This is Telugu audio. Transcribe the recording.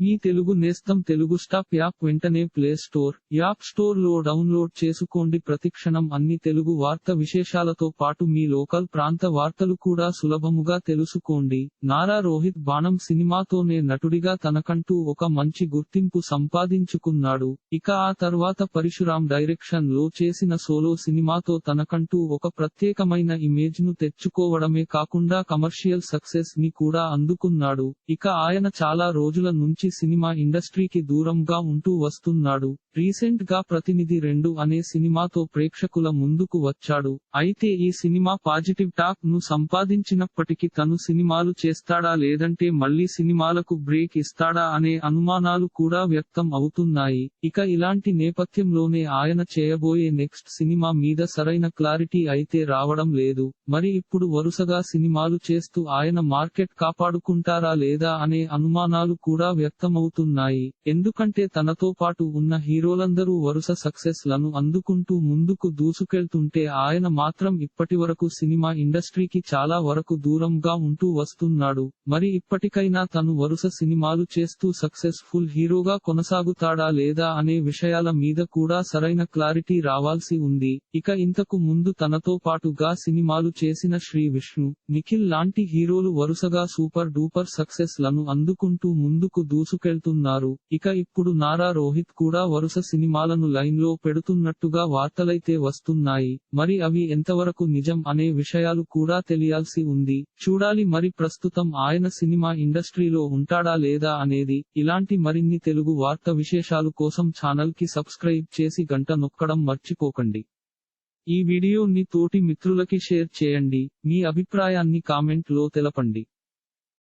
మీ తెలుగు నేస్తం తెలుగు స్టాప్ యాప్ వెంటనే ప్లే స్టోర్ యాప్ స్టోర్లో డౌన్లోడ్ చేసుకోండి. ప్రతిక్షణం అన్ని తెలుగు వార్త విశేషాలతో పాటు మీ లోకల్ ప్రాంత వార్తలు కూడా సులభముగా తెలుసుకోండి. నారా రోహిత్ బాణం సినిమాతోనే నటుడిగా తనకంటూ ఒక మంచి గుర్తింపు సంపాదించుకున్నాడు. ఇక ఆ తర్వాత పరశురామ్ డైరెక్షన్లో చేసిన సోలో సినిమాతో తనకంటూ ఒక ప్రత్యేకమైన ఇమేజ్ను తెచ్చుకోవడమే కాకుండా కమర్షియల్ సక్సెస్ని కూడా అందుకున్నాడు. ఇక ఆయన చాలా రోజుల నుంచి సినిమా ఇండస్ట్రీకి దూరంగా ఉంటూ వస్తున్నాడు. రీసెంట్గా ప్రతినిధి రెండు అనే సినిమాతో ప్రేక్షకుల ముందుకు వచ్చాడు. అయితే ఈ సినిమా పాజిటివ్ టాక్ను సంపాదించినప్పటికీ తను సినిమాలు చేస్తాడా లేదంటే మళ్ళీ సినిమాలకు బ్రేక్ ఇస్తాడా అనే అనుమానాలు కూడా వ్యక్తం అవుతున్నాయి. ఇక ఇలాంటి నేపథ్యంలోనే ఆయన చేయబోయే నెక్స్ట్ సినిమా మీద సరైన క్లారిటీ అయితే రావడం లేదు. మరి ఇప్పుడు వరుసగా సినిమాలు చేస్తూ ఆయన మార్కెట్ కాపాడుకుంటారా లేదా అనే అనుమానాలు కూడా వ్యక్తమవుతున్నాయి. ఎందుకంటే తనతో పాటు ఉన్న హీరోలందరూ వరుస సక్సెస్లను అందుకుంటూ ముందుకు దూసుకెళ్తుంటే ఆయన మాత్రం ఇప్పటివరకు సినిమా ఇండస్ట్రీకి చాలా వరకు దూరంగా ఉంటూ వస్తున్నాడు. మరి ఇప్పటికైనా తను వరుస సినిమాలు చేస్తూ సక్సెస్ఫుల్ హీరోగా కొనసాగుతాడా లేదా అనే విషయాల మీద కూడా సరైన క్లారిటీ రావాల్సి ఉంది. ఇక ఇంతకు ముందు తనతో పాటుగా సినిమాలు చేసిన శ్రీ విష్ణు నిఖిల్ లాంటి హీరోలు వరుసగా సూపర్ డూపర్ సక్సెస్లను అందుకుంటూ ముందుకు దూసుకెళ్తున్నారు. ఇక ఇప్పుడు నారా రోహిత్ కూడా వరుస సినిమాలను లైన్లో పెడుతున్నట్టుగా వార్తలైతే వస్తున్నాయి. మరి అవి ఎంతవరకు నిజం అనే విషయాలు కూడా తెలియాల్సి ఉంది. చూడాలి మరి ప్రస్తుతం ఆయన సినిమా ఇండస్ట్రీలో ఉంటాడా లేదా అనేది. ఇలాంటి మరిన్ని తెలుగు వార్త విశేషాలు కోసం ఛానల్కి సబ్స్క్రైబ్ చేసి గంట నొక్కడం మర్చిపోకండి. ఈ వీడియోని తోటి మిత్రులకి షేర్ చేయండి. మీ అభిప్రాయాన్ని కామెంట్లో తెలపండి.